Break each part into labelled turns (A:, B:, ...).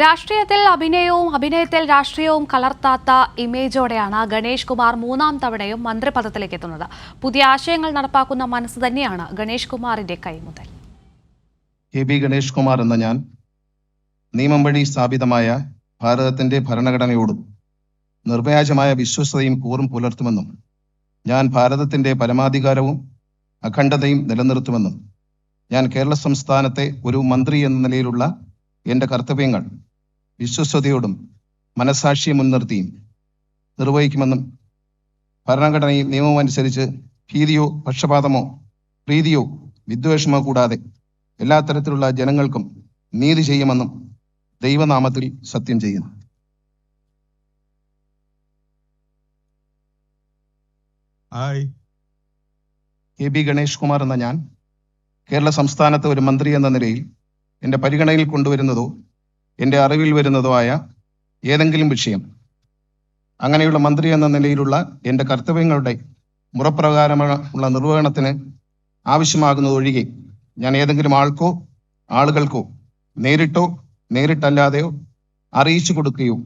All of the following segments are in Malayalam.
A: രാഷ്ട്രീയത്തിൽ അഭിനയവും അഭിനയത്തിൽ രാഷ്ട്രീയവും കലർത്താത്ത ഇമേജോടെയാണ് ഗണേഷ് കുമാർ മൂന്നാം തവണയും മന്ത്രിപദത്തിലേക്ക് എത്തുന്നത്. പുതിയ ആശയങ്ങൾ നടപ്പാക്കുന്ന മനസ്സ് തന്നെയാണ് ഗണേഷ് കുമാറിന്റെ കൈമുതൽ.
B: എ ബി ഗണേഷ് കുമാർ എന്ന ഞാൻ നിയമം വഴി സ്ഥാപിതമായ ഭാരതത്തിന്റെ ഭരണഘടനയോടും നിർവ്യാജമായ വിശ്വസ്തയും കൂറും പുലർത്തുമെന്നും ഞാൻ ഭാരതത്തിന്റെ പരമാധികാരവും അഖണ്ഡതയും നിലനിർത്തുമെന്നും ഞാൻ കേരള സംസ്ഥാനത്തെ ഒരു മന്ത്രി എന്ന നിലയിലുള്ള എന്റെ കർത്തവ്യങ്ങൾ വിശ്വസ്തയോടും മനസാക്ഷിയെ മുൻനിർത്തിയും നിർവഹിക്കുമെന്നും ഭരണഘടനയും നിയമവും അനുസരിച്ച് ഭീതിയോ പക്ഷപാതമോ പ്രീതിയോ വിദ്വേഷമോ കൂടാതെ എല്ലാ തരത്തിലുള്ള ജനങ്ങൾക്കും നീതി ചെയ്യുമെന്നും ദൈവനാമത്തിൽ സത്യം ചെയ്യുന്നു.
C: Hi.
B: A B Ganesh Kumar എന്ന ഞാൻ കേരള സംസ്ഥാനത്തെ ഒരു മന്ത്രി എന്ന നിലയിൽ എന്റെ പരിഗണനയിൽ കൊണ്ടുവരുന്നതോ എന്റെ അറിവിൽ വരുന്നതോ ആയ ഏതെങ്കിലും വിഷയം. അങ്ങനെയുള്ള മന്ത്രി എന്ന നിലയിലുള്ള എന്റെ കർത്തവ്യങ്ങളുടെ മുറപ്രകാരമുള്ള നിർവഹണത്തിന് ആവശ്യമാകുന്നതൊഴികെ ഞാൻ ഏതെങ്കിലും ആൾക്കോ ആളുകൾക്കോ നേരിട്ടോ നേരിട്ടല്ലാതെയോ അറിയിച്ചു കൊടുക്കുകയോ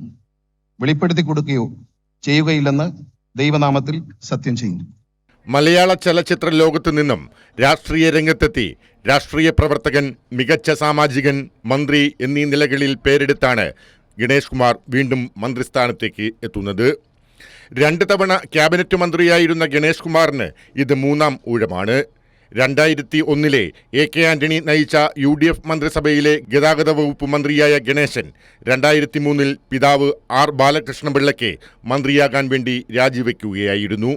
B: വെളിപ്പെടുത്തി കൊടുക്കുകയോ ചെയ്യുകയില്ലെന്ന് ദൈവനാമത്തിൽ സത്യം ചെയ്യുന്നു.
D: മലയാള ചലച്ചിത്ര ലോകത്തു നിന്നും രാഷ്ട്രീയ രംഗത്തെത്തി. രാഷ്ട്രീയ പ്രവർത്തകൻ മികച്ച സാമാജികൻ മന്ത്രി എന്നീ നിലകളിൽ പേരെടുത്താണ് ഗണേഷ് കുമാർ വീണ്ടും മന്ത്രിസ്ഥാനത്തേക്ക് എത്തുന്നത്. രണ്ട് തവണ ക്യാബിനറ്റ് മന്ത്രിയായിരുന്ന ഗണേഷ് കുമാറിന് ഇത് മൂന്നാം ഊഴമാണ്. രണ്ടായിരത്തി ഒന്നിലെ എ കെ ആന്റണി നയിച്ച യു ഡി എഫ് മന്ത്രിസഭയിലെ ഗതാഗത വകുപ്പ് മന്ത്രിയായ ഗണേശൻ രണ്ടായിരത്തി മൂന്നിൽ പിതാവ് ആർ ബാലകൃഷ്ണപിള്ളയ്ക്ക് മന്ത്രിയാകാൻ വേണ്ടി രാജിവെക്കുകയായിരുന്നു.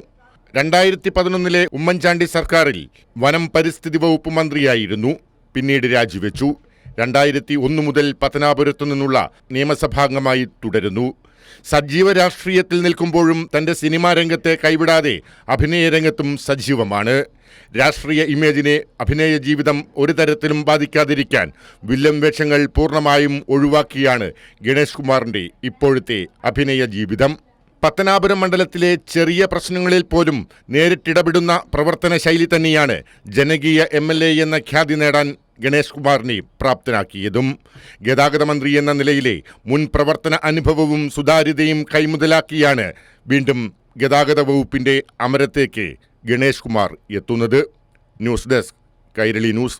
D: രണ്ടായിരത്തി പതിനൊന്നിലെ ഉമ്മൻചാണ്ടി സർക്കാരിൽ വനം പരിസ്ഥിതി വകുപ്പ് മന്ത്രിയായിരുന്നു. പിന്നീട് രാജിവെച്ചു. രണ്ടായിരത്തി ഒന്ന് മുതൽ പത്തനാപുരത്തു നിന്നുള്ള നിയമസഭാംഗമായി തുടരുന്നു. സജീവ രാഷ്ട്രീയത്തിൽ നിൽക്കുമ്പോഴും തന്റെ സിനിമാ രംഗത്തെ കൈവിടാതെ അഭിനയ രംഗത്തും സജീവമാണ്. രാഷ്ട്രീയ ഇമേജിനെ അഭിനയ ജീവിതം ഒരു തരത്തിലും ബാധിക്കാതിരിക്കാൻ വില്ലൻ വേഷങ്ങൾ പൂർണമായും ഒഴിവാക്കിയാണ് ഗണേഷ് കുമാറിന്റെ ഇപ്പോഴത്തെ അഭിനയ ജീവിതം. പത്തനാപുരം മണ്ഡലത്തിലെ ചെറിയ പ്രശ്നങ്ങളിൽ പോലും നേരിട്ടിടപെടുന്ന പ്രവർത്തന ശൈലി തന്നെയാണ് ജനകീയ എം എൽ എ എന്ന ഖ്യാതി നേടാൻ ഗണേഷ് കുമാറിനെ പ്രാപ്തനാക്കിയതും. ഗതാഗത മന്ത്രി എന്ന നിലയിലെ മുൻ പ്രവർത്തന അനുഭവവും സുതാര്യതയും കൈമുതലാക്കിയാണ് വീണ്ടും ഗതാഗത വകുപ്പിന്റെ അമരത്തേക്ക് ഗണേഷ് കുമാർ എത്തുന്നത്. News desk Kairali news.